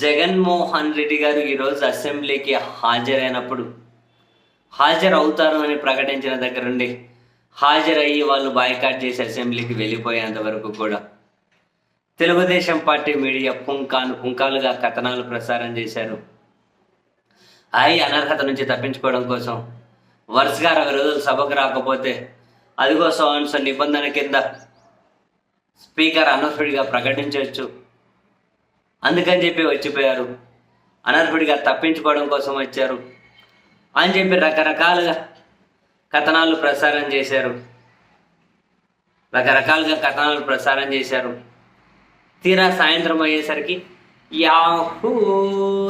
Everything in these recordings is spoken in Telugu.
జగన్మోహన్ రెడ్డి గారు ఈరోజు అసెంబ్లీకి హాజరైనప్పుడు హాజరవుతారని అని ప్రకటించిన దగ్గర నుండి హాజరయ్యి వాళ్ళు బాయ్కాట్ చేసి అసెంబ్లీకి వెళ్ళిపోయేంత వరకు కూడా తెలుగుదేశం పార్టీ మీడియా పుంకాను పుంకాలుగా కథనాలు ప్రసారం చేశారు. ఐ అనర్హత నుంచి తప్పించుకోవడం కోసం వరుసగా అరవై రోజులు సభకు రాకపోతే అదిగో సో నిబంధన కింద స్పీకర్ అనర్హుడిగా ప్రకటించవచ్చు. అందుకని చెప్పి వచ్చిపోయారు. అనర్హుడిగా తప్పించుకోవడం కోసం వచ్చారు. అని చెప్పి రకరకాలుగా కథనాలు ప్రసారం చేశారు. రకరకాలుగా కథనాలు ప్రసారం చేశారు. తీరా సాయంత్రం అయ్యేసరికి యాహూ!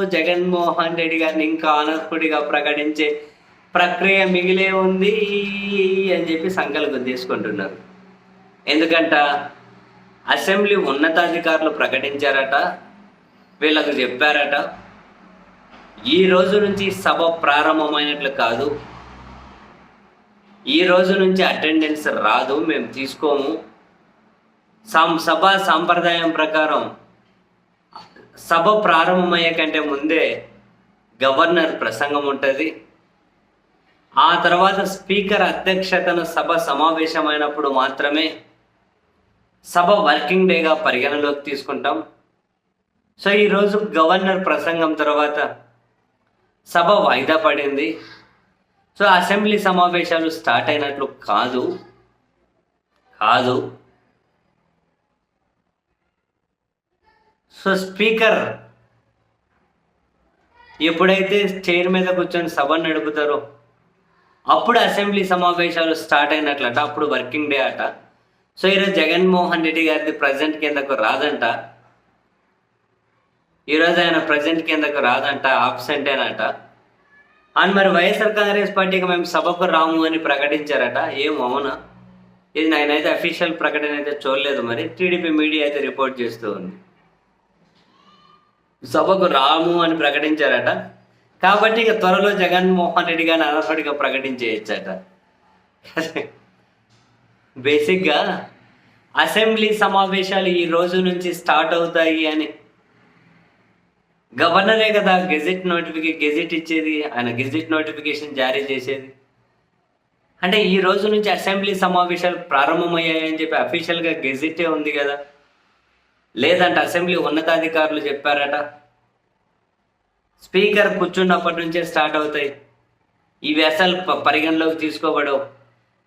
జగన్మోహన్ రెడ్డి గారిని ఇంకా అనర్హుడిగా ప్రకటించే ప్రక్రియ మిగిలే ఉంది అని చెప్పి సంకల్పం తీసుకుంటున్నారు ఎందుకంట అసెంబ్లీ ఉన్నతాధికారులు ప్రకటించారట వీళ్ళకు చెప్పారట ఈ రోజు నుంచి సభ ప్రారంభమైనట్లు కాదు. ఈ రోజు నుంచి అటెండెన్స్ రాదు మేము తీసుకోము. సం సభ సాంప్రదాయం ప్రకారం సభ ప్రారంభమయ్యే కంటే ముందే గవర్నర్ ప్రసంగం ఉంటుంది. ఆ తర్వాత స్పీకర్ అధ్యక్షతన సభ సమావేశమైనప్పుడు మాత్రమే సభ వర్కింగ్ డేగా పరిగణలోకి తీసుకుంటాం. సో ఈరోజు గవర్నర్ ప్రసంగం తర్వాత సభ వాయిదా పడింది. సో అసెంబ్లీ సమావేశాలు స్టార్ట్ అయినట్లు కాదు. కాదు. సో స్పీకర్ ఎప్పుడైతే చైర్ మీద కూర్చొని సభ నడుపుతారో అప్పుడు అసెంబ్లీ సమావేశాలు స్టార్ట్ అయినట్లట అప్పుడు వర్కింగ్ డే అట. సో ఈరోజు జగన్మోహన్ రెడ్డి గారిది ప్రజెంట్ కిందకు రాదంట. ఈరోజు ఆయన ప్రజెంట్ కిందకు రాదంట ఆబ్సెంటేనట అండ్ మరి వైఎస్ఆర్ కాంగ్రెస్ పార్టీకి మేము సభకు రాము అని ప్రకటించారట. ఏం అవునా? ఇది నేనైతే అఫీషియల్ ప్రకటన అయితే చూడలేదు మరి. టీడీపీ మీడియా అయితే రిపోర్ట్ చేస్తూ ఉంది. సభకు రాము అని ప్రకటించారట. కాబట్టి ఇక త్వరలో జగన్మోహన్ రెడ్డి గారిని అనర్హుడిగా ప్రకటించేయచ్చట. బేసిక్గా అసెంబ్లీ సమావేశాలు ఈ రోజు నుంచి స్టార్ట్ అవుతాయి అని గవర్నరే కదా గెజిట్ నోటిఫికే గెజిట్ ఇచ్చేది ఆయన గెజిట్ నోటిఫికేషన్ జారీ చేసేది. అంటే ఈ రోజు నుంచి అసెంబ్లీ సమావేశాలు ప్రారంభమయ్యాయని చెప్పి అఫీషియల్గా గెజిటే ఉంది కదా. లేదంటే అసెంబ్లీ ఉన్నతాధికారులు చెప్పారట. స్పీకర్ కూర్చున్నప్పటి నుంచే స్టార్ట్ అవుతాయి. ఈ వ్యసాలు పరిగణలోకి తీసుకోబడవు.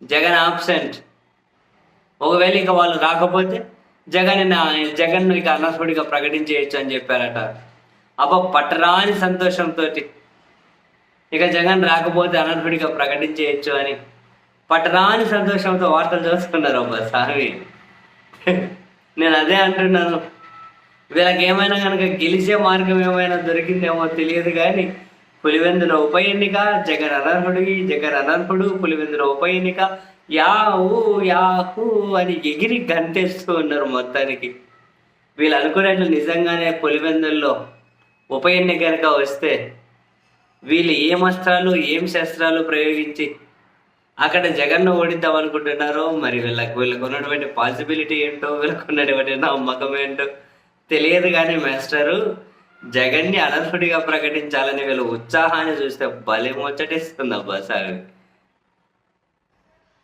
జగన్ ఆబ్సెంట్. ఒకవేళ ఇక వాళ్ళు రాకపోతే జగన్ జగన్ ఇక అనర్హుడిగా ప్రకటించేయచ్చు అని చెప్పారట. అబ్బా పట్టరాని సంతోషంతో ఇక జగన్ రాకపోతే అనర్హుడిగా ప్రకటించేయచ్చు అని. పట్టరాని సంతోషంతో వార్తలు చూస్తున్నారు అబ్బా సామి నేను అదే అంటున్నాను. వీళ్ళకి ఏమైనా కనుక గెలిచే మార్గం ఏమైనా దొరికిందేమో తెలియదు కానీ పులివెందుల ఉప ఎన్నిక జగన్ అనర్హుడి జగన్ అనర్హుడు పులివెందుల ఉప ఎన్నిక యాహూ యాహూ అని ఎగిరి గంతేస్తూ ఉన్నారు మొత్తానికి. వీళ్ళు అనుకునేట్లు నిజంగానే పులివెందుల్లో ఉప ఎన్నిక కనుక వస్తే వీళ్ళు ఏం అస్త్రాలు ఏం శస్త్రాలు ప్రయోగించి అక్కడ జగన్ను ఓడిద్దాం అనుకుంటున్నారో మరి వీళ్ళకి వీళ్ళకు ఉన్నటువంటి పాసిబిలిటీ ఏంటో వీళ్ళకు ఉన్నటువంటి నమ్మకం ఏంటో తెలియదు కానీ మాస్టరు జగన్ని అనర్హుడిగా ప్రకటించాలని వీళ్ళ ఉత్సాహాన్ని చూస్తే భలే ముచ్చటిస్తుంది అబ్బా సార్.